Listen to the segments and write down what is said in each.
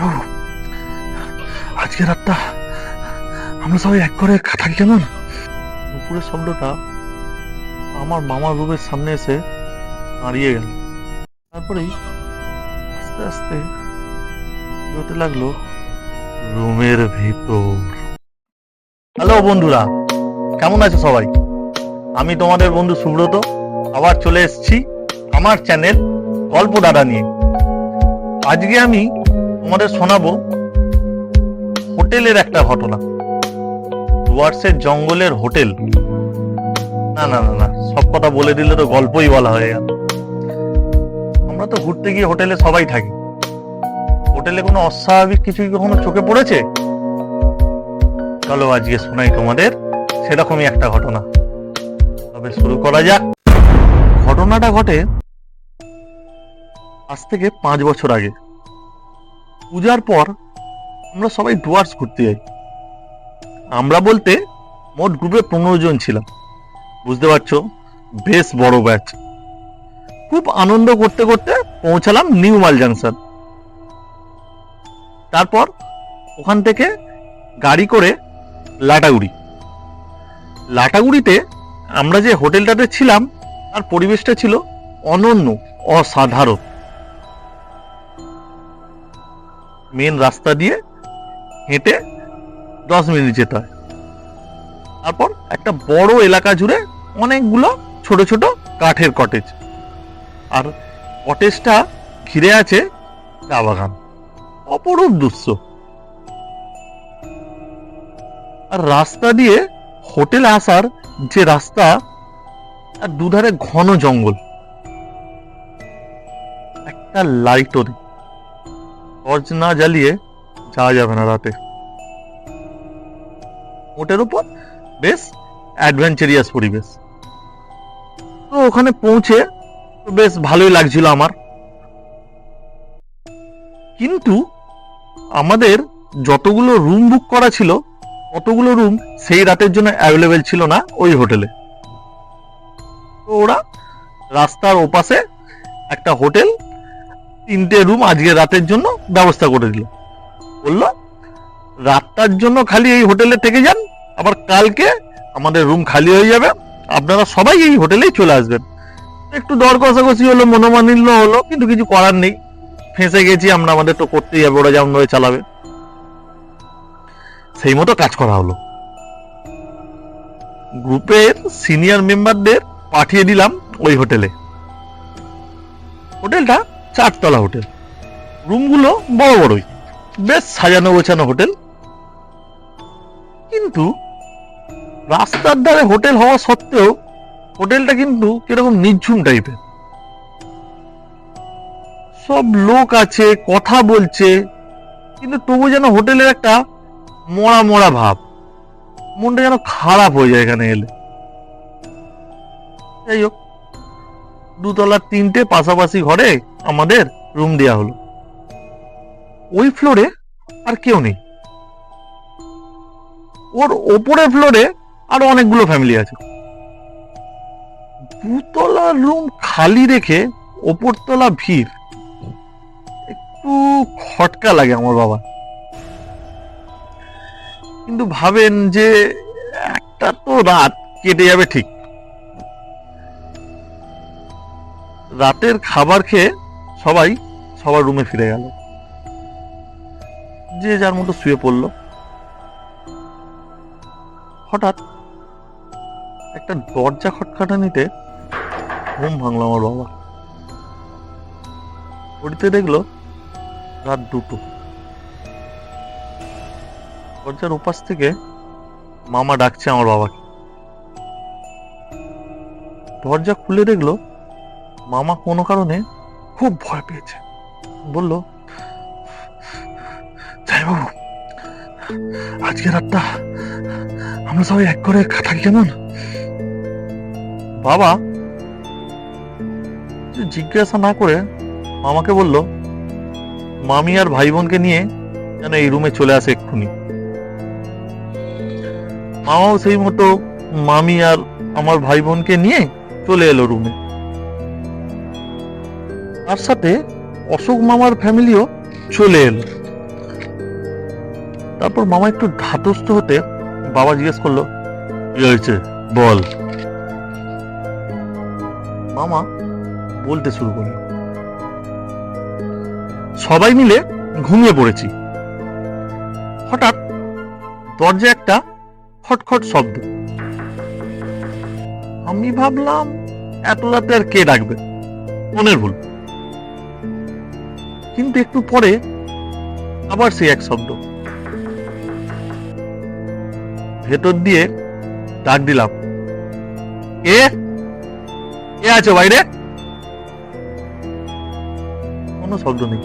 বাবু আজকে রাতটা আমরা সবাই এক করে থাকি কেমন? দুপুরের শব্দটা আমার মামার রুমের সামনে এসে দাঁড়িয়ে গেল। তারপরেই আস্তে আস্তে হতে লাগল রুমের ভিতর। হ্যালো বন্ধুরা, কেমন আছো সবাই? আমি তোমাদের বন্ধু সুব্রত, আবার চলে এসেছি আমার চ্যানেল গল্প দাদা নিয়ে। আজকে আমি তোমাদের শোনাবো হোটেলের একটা ঘটনা। ডুয়ার্সের জঙ্গলের হোটেল। না না না না, সব কথা বলে দিলে তো গল্পই বলা হয়ে গেল। আমরা তো ঘুরতে গিয়ে হোটেলে সবাই থাকি। হোটেলে কোনো অস্বাভাবিক কিছু কখনো চোখে পড়েছে? চলো আজকে শোনাই তোমাদের সেরকমই একটা ঘটনা। তবে শুরু করা যাক। ঘটনাটা ঘটে আজ থেকে পাঁচ বছর আগে। পূজার পর আমরা সবাই ডুয়ার্স ঘুরতে যাই। আমরা বলতে মোট গ্রুপে পনেরো জন ছিলাম। বুঝতে পারছ? বেশ বড় ব্যাচ খুব আনন্দ করতে করতে পৌঁছালাম নিউ মাল জাংশন। তারপর ওখান থেকে গাড়ি করে লাটাগুড়ি। লাটাগুড়িতে আমরা যে হোটেলটাতে ছিলাম, তার পরিবেশটা ছিল অনন্য, অসাধারণ। মেন রাস্তা দিয়ে হেঁটে দশ মিনিট যেতে হয়। তারপর একটা বড় এলাকা জুড়ে অনেকগুলো ছোট ছোট কাঠের কটেজ আর কটেজটা ঘিরে আছে চা বাগান। অপরূপ দৃশ্য। আর রাস্তা দিয়ে হোটেলে আসার যে রাস্তা আর দুধারে ঘন জঙ্গল। একটা লাইটও নেই। টর্চ না জ্বালিয়ে যাওয়া যাবে না রাতে। ওটার উপর বেশ অ্যাডভেঞ্চারিয়াস পরিবেশ। তো ওখানে পৌঁছে বেশ ভালোই লাগছিল আমার। কিন্তু আমাদের যতগুলো রুম বুক করা ছিল, ততগুলো রুম সেই রাতের জন্য অ্যাভেলেবেল ছিল না ওই হোটেলে। তো ওরা রাস্তার ওপাশে একটা হোটেল তিনটে রুম আজকে রাতের জন্য ব্যবস্থা করে দিল। বলল, রাতটার জন্য খালি এই হোটেলে থেকে যান, আবার কালকে আমাদের রুম খালি হয়ে যাবে, আপনারা সবাই এই হোটেলেই চলে আসবেন। একটু দর কষাকষি হলো মনোমানিন্য হলো, কিন্তু কিছু করার নেই। ফেঁসে গেছি আমরা, আমাদের তো করতেই হবে, ওরা যেমন চালাবে। সেই মতো কাজ করা হলো। গ্রুপের সিনিয়র মেম্বারদের পাঠিয়ে দিলাম ওই হোটেলে। হোটেলটা চারতলা হোটেল। রুমগুলো বড় বড়ই। বেশ সাজানো গোছানো হোটেল। কিন্তু রাস্তার ধারে হোটেল হওয়া সত্ত্বেও হোটেলটা কিন্তু কীরকম নিঝুম টাইপের। সব লোক আছে, কথা বলছে, কিন্তু তবু যেন হোটেলের একটা মরা মরা ভাব। মনটা যেন খারাপ হয়ে যায় এখানে এলে। যাই হোক দুতলার তিনটে পাশাপাশি ঘরে আমাদের রুম দেওয়া হলো। ওই ফ্লোরে আর কেউ নেই। ওর ওপরের ফ্লোরে আরও অনেকগুলো ফ্যামিলি আছে। দুতলার রুম খালি রেখে ওপরতলা ভিড়। একটু খটকা লাগে আমার বাবা। কিন্তু ভাবেন যে একটা তো রাত কেটে যাবে ঠিক। রাতের খাবার খেয়ে সবাই সবার রুমে ফিরে গেল। যে যার মতো শুয়ে পড়ল। হঠাৎ একটা দরজা খটখাটানিতে ঘুম ভাঙলো আমার বাবা। ঘড়িতে দেখল রাত দুটো। দরজার উপাস থেকে মামা ডাকছে আমার বাবাকে। দরজা খুলে দেখল মামা কোনো কারণে খুব ভয় পেয়েছে। বলল যাই বাবু আজকে রাতটা আমরা সবাই এক করে থাকি কেমন? বাবা জিজ্ঞাসা না করে মামাকে বলল, মামি আর ভাই বোনকে নিয়ে যেন এই রুমে চলে আসে এক্ষুনি। মামাও সেই মতো মামি আর আমার ভাই বোনকে নিয়ে চলে এলো রুমে। তার সাথে অশোক মামার ফ্যামিলিও চলে এলো। তারপর মামা একটু ধাতস্থ হতে বাবা জিজ্ঞেস করল, কি হয়েছে? বল। মামা বলতে শুরু করল সবাই মিলে ঘুমিয়ে পড়েছি। হঠাৎ দরজা একটা খটখট শব্দ। আমি ভাবলাম, এত রাতে আর কে ডাকবে? মনের ভুল। কিন্তু একটু পরে আবার সেই এক শব্দ। ভেতর দিয়ে ডাক দিলাম। এ? এ আছে বাইরে? কোনো শব্দ নেই।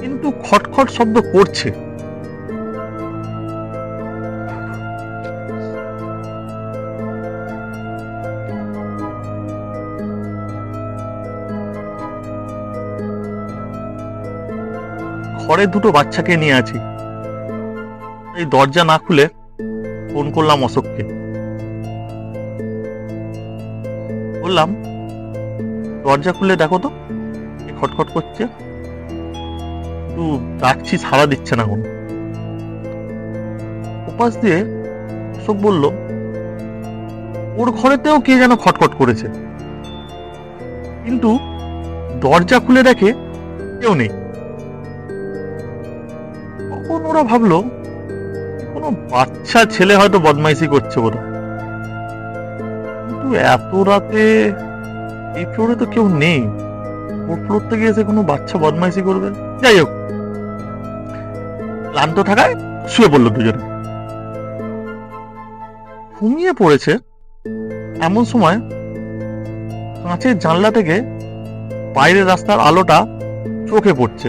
কিন্তু খটখট শব্দ করছে। ঘরে দুটো বাচ্চাকে নিয়ে আছি। এই দরজা না খুলে ফোন করলাম অশোককে। বললাম, দরজা খুলে দেখো তো খটখট করছে। একটু ডাকছি সাড়া দিচ্ছে না কোনো। উপাস দিয়ে অশোক বলল, ওর ঘরেতেও কে যেন খটখট করেছে। কিন্তু দরজা খুলে দেখে কেউ নেই। তখন ওরা ভাবলো, কোনো বাচ্চা ছেলে হয়তো বদমাইশি করছে বোধ কিন্তু এত রাতে এই ফ্লোরে তো কেউ নেই। ওর ফ্লোর থেকে এসে কোনো বাচ্চা বদমাইশি করবে? যাই হোক, ক্লান্ত থাকায় শুয়ে পড়ল দুজনে। ঘুমিয়ে পড়েছে এমন সময় কাঁচের জানলা থেকে বাইরের রাস্তার আলোটা চোখে পড়ছে।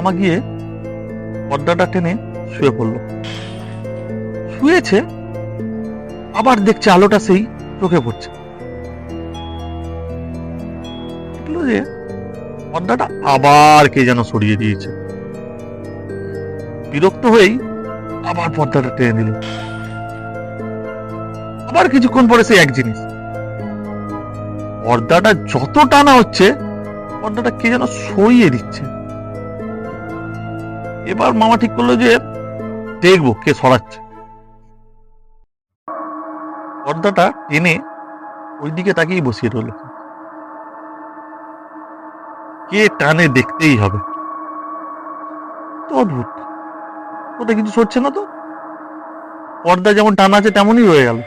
মামা গিয়ে পর্দাটা টেনে শুয়ে পড়ল। শুয়েছে, আবার দেখছে আলোটা সেই চোখে পড়ছে। যে পর্দাটা আবার কে যেন সরিয়ে দিয়েছে। বিরক্ত হয়েই আবার পর্দাটা টেনে দিল আবার কিছুক্ষণ পরে সেই এক জিনিস। পর্দাটা যত টানা হচ্ছে, পর্দাটা কে যেন সরিয়ে দিচ্ছে। এবার মামা ঠিক করল যে দেখব কে সরাচ্ছে পর্দাটা টেনে ওই দিকে তাকিয়ে বসিয়ে রইল। কে টানে দেখতেই হবে। তো অদ্ভুত ওটা কিছু সরছে না তো? পর্দা যেমন টানা আছে তেমনই রয়ে গেল।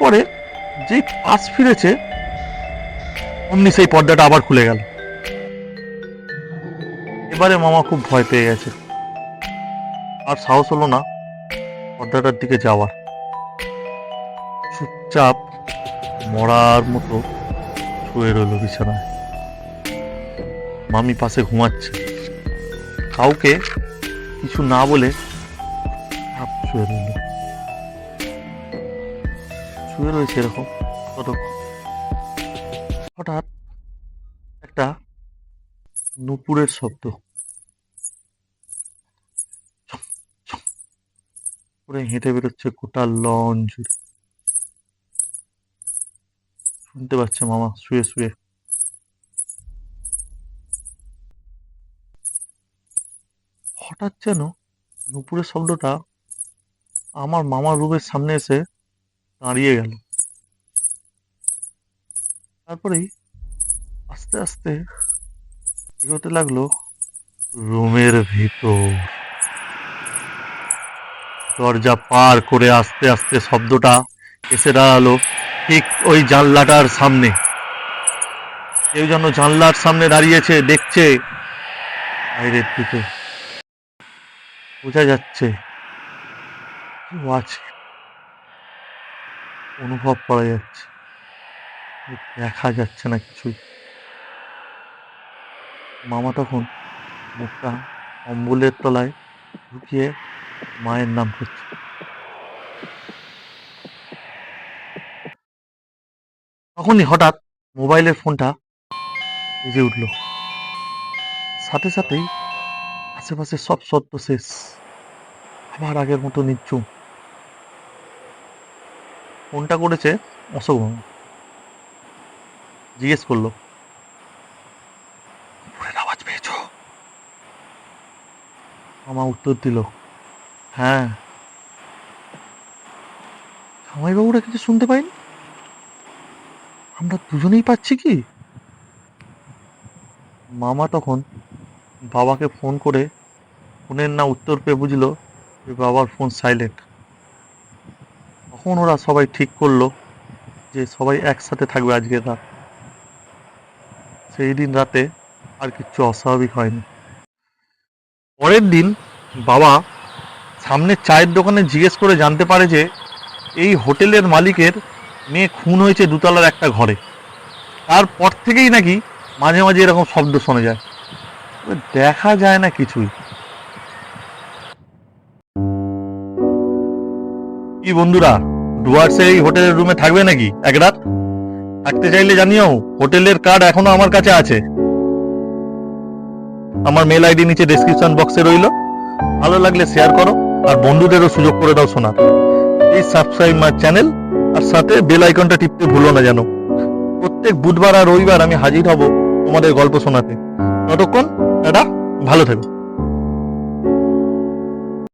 পরে যেই পাশ ফিরেছে, অমনি সেই পর্দাটা আবার খুলে গেল। এবারে মামা খুব ভয় পেয়ে গেছে। আর সাহস হলো না পর্দাটার দিকে যাওয়ার। চুপচাপ মরার মতো শুয়ে রইল বিছানায়। মামি পাশে ঘুমাচ্ছে। কাউকে কিছু না বলে শুয়ে রইল। শুয়ে রয়েছে এরকম ততক্ষণ হঠাৎ একটা নুপুরের শব্দ। পুরো হেঁটে বেরোচ্ছে গোটা লন জুড়ে। শুনতে পাচ্ছে মামা, শুয়ে শুয়ে। হঠাৎ যেন নুপুরের শব্দটা আমার মামার রুমের সামনে এসে দাঁড়িয়ে গেল। তারপরেই আস্তে আস্তে এগোতে লাগল রুমের ভিতর। দরজা পার করে আস্তে আস্তে শব্দটা এসে দাঁড়াল ঠিক ওই জানলাটার সামনে। কেউ যেন জানলার সামনে দাঁড়িয়েছে, দেখছে। বাইরের দিকে বোঝা যাচ্ছে কেউ আছে। অনুভব করা যাচ্ছে, দেখা যাচ্ছে না কিছুই। মামা তখন মুখটা অম্বুলের তলায় ঢুকিয়ে মায়ের নাম করছে। তখনই হঠাৎ মোবাইলের ফোনটা বেজে উঠল। সাথে সাথেই আশেপাশে সব সত্য শেষ। আবার আগের মতো নিচ্ছুম ফোনটা করেছে অশোক জিজ্ঞেস করল মামা উত্তর দিল। হ্যাঁ। জামাইবাবুরা কিছু শুনতে পাইনি? আমরা দুজনেই পাচ্ছি কি? মামা তখন বাবাকে ফোন করে ফোনের না উত্তর পেয়ে বুঝলো যে বাবার ফোন সাইলেন্ট তখন ওরা সবাই ঠিক করল যে সবাই একসাথে থাকবে আজকে রাত। সেই দিন রাতে আর কিচ্ছু অস্বাভাবিক হয়নি। পরের দিন বাবা সামনের চায়ের দোকানে জিজ্ঞেস করে জানতে পারে যে এই হোটেলের মালিকের মেয়ে খুন হয়েছে দুতলার একটা ঘরে। তারপর থেকেই নাকি মাঝে মাঝে এরকম শব্দ শোনা যায়। দেখা যায় না কিছুই। কি বন্ধুরা, ডুয়ার্সের এই হোটেলের রুমে থাকবে নাকি? এক রাত? থাকতে চাইলে জানিও, হোটেলের কার্ড এখনও আমার কাছে আছে। আমার মেল আইডি নিচে ডেসক্রিপশন বক্সে রইল। ভালো লাগলে শেয়ার করো, আর বন্ধুদেরও সুযোগ করে দাও শোনা প্লিজ সাবস্ক্রাইব মাই চ্যানেল আর সাথে বেল আইকনটা টিপতে ভুলো না যেন। প্রত্যেক বুধবার আর রবিবার আমি হাজির হব তোমাদের গল্প শোনাতে। ততক্ষণ দাদা ভালো থেকো।